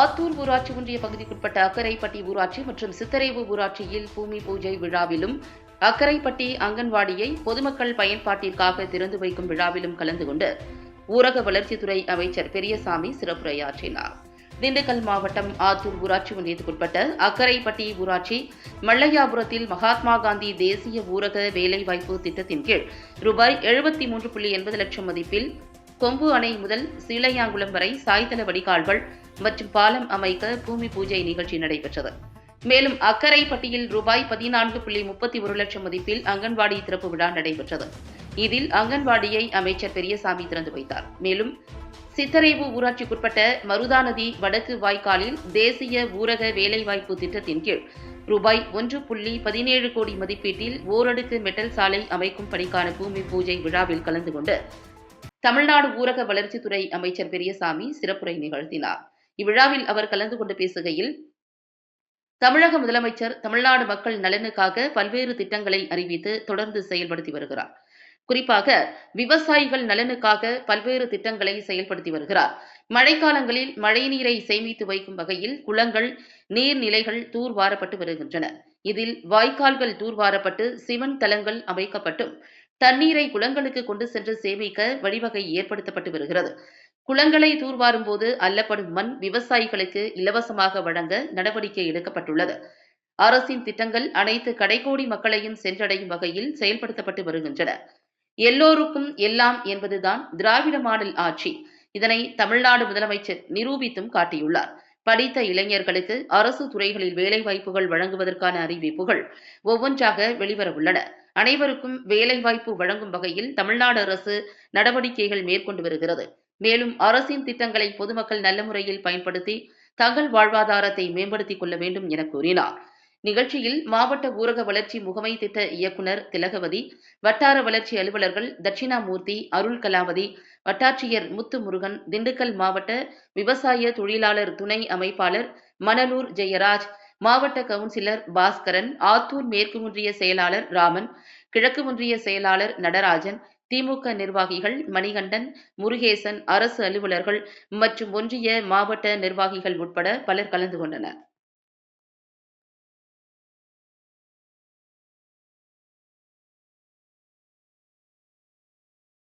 ஆத்தூர் ஊராட்சி ஒன்றிய பகுதிக்குட்பட்ட அக்கரைப்பட்டி ஊராட்சி மற்றும் சித்தரைவு ஊராட்சியில் பூமி பூஜை விழாவிலும் அக்கரைப்பட்டி அங்கன்வாடியை பொதுமக்கள் பயன்பாட்டிற்காக திறந்து வைக்கும் விழாவிலும் கலந்து கொண்டு ஊரக வளர்ச்சித்துறை அமைச்சர் பெரியசாமி சிறப்புரையாற்றினார். திண்டுக்கல் மாவட்டம் ஆத்தூர் ஊராட்சி ஒன்றியத்துக்குட்பட்ட அக்கரைப்பட்டி ஊராட்சி மல்லையாபுரத்தில் மகாத்மா காந்தி தேசிய ஊரக வேலைவாய்ப்பு திட்டத்தின் கீழ் ரூபாய் எழுபத்தி மூன்று புள்ளி எண்பது லட்சம் மதிப்பில் கொம்பு அணை முதல் சீலையாங்குளம் வரை சாய்தள வடிகால்கள் மற்றும் பாலம் அமைக்க பூமி பூஜை நிகழ்ச்சி நடைபெற்றது. மேலும் அக்கரைப்பட்டியில் ரூபாய் பதினான்கு புள்ளி முப்பத்தி ஒரு லட்சம் மதிப்பில் அங்கன்வாடி திறப்பு விழா நடைபெற்றது. இதில் அங்கன்வாடியை அமைச்சர் பெரியசாமி திறந்து வைத்தார். மேலும் சித்தரைவு ஊராட்சிக்குட்பட்ட மருதாநதி வடக்கு வாய்க்காலில் தேசிய ஊரக வேலைவாய்ப்பு திட்டத்தின் கீழ் ரூபாய் ஒன்று புள்ளி பதினேழு கோடி மதிப்பீட்டில் ஓரடுக்கு மெட்டல் சாலை அமைக்கும் பணிக்கான பூமி பூஜை விழாவில் கலந்து கொண்டு தமிழ்நாடு ஊரக வளர்ச்சித்துறை அமைச்சர் பெரியசாமி சிறப்புரை நிகழ்த்தினார். இவ்விழாவில் அவர் கலந்து கொண்டு பேசுகையில் தமிழக முதலமைச்சர் தமிழ்நாடு மக்கள் நலனுக்காக பல்வேறு திட்டங்களை அறிவித்து தொடர்ந்து செயல்படுத்தி வருகிறார். குறிப்பாக விவசாயிகள் நலனுக்காக பல்வேறு திட்டங்களை செயல்படுத்தி வருகிறார். மழைக்காலங்களில் மழைநீரை சேமித்து வைக்கும் வகையில் குளங்கள் நீர்நிலைகள் தூர்வாரப்பட்டு வருகின்றன. இதில் வாய்க்கால்கள் தூர்வாரப்பட்டு சிவன் தலங்கள் அமைக்கப்பட்டும். தண்ணீரை குளங்களுக்கு கொண்டு சென்று சேமிக்க வழிவகை ஏற்படுத்தப்பட்டு வருகிறது. குளங்களை தூர்வாரும் போது அல்லப்படும் மண் விவசாயிகளுக்கு இலவசமாக வழங்க நடவடிக்கை எடுக்கப்பட்டுள்ளது. அரசின் திட்டங்கள் அனைத்து கடைகோடி மக்களையும் சென்றடையும் வகையில் செயல்படுத்தப்பட்டு வருகின்றன. எல்லோருக்கும் எல்லாம் என்பதுதான் திராவிட மாடல் ஆட்சி. இதனை தமிழ்நாடு முதலமைச்சர் நிரூபித்தும் காட்டியுள்ளார். படித்த இளைஞர்களுக்கு அரசு துறைகளில் வேலைவாய்ப்புகள் வழங்குவதற்கான அறிவிப்புகள் ஒவ்வொன்றாக வெளிவர உள்ளன அனைவருக்கும் வேலைவாய்ப்பு வழங்கும் வகையில் தமிழ்நாடு அரசு நடவடிக்கைகள் மேற்கொண்டு வருகிறது. மேலும் அரசின் திட்டங்களை பொதுமக்கள் நல்ல முறையில் பயன்படுத்தி தங்கள் வாழ்வாதாரத்தை மேம்படுத்திக் கொள்ள வேண்டும் என கூறினார். நிகழ்ச்சியில் மாவட்ட ஊரக வளர்ச்சி முகமை திட்ட இயக்குநர் திலகவதி வட்டார வளர்ச்சி அலுவலர்கள் தட்சிணாமூர்த்தி அருள் கலாவதி வட்டாட்சியர் முத்து முருகன் திண்டுக்கல் மாவட்ட விவசாய தொழிலாளர் துணை அமைப்பாளர் மணலூர் ஜெயராஜ் மாவட்ட கவுன்சிலர் பாஸ்கரன் ஆத்தூர் மேற்கு ஒன்றிய செயலாளர் ராமன் கிழக்கு ஒன்றிய செயலாளர் நடராஜன் திமுக நிர்வாகிகள் மணிகண்டன் முருகேசன் அரசு அலுவலர்கள் மற்றும் ஒன்றிய மாவட்ட நிர்வாகிகள் உட்பட பலர் கலந்து கொண்டனர்.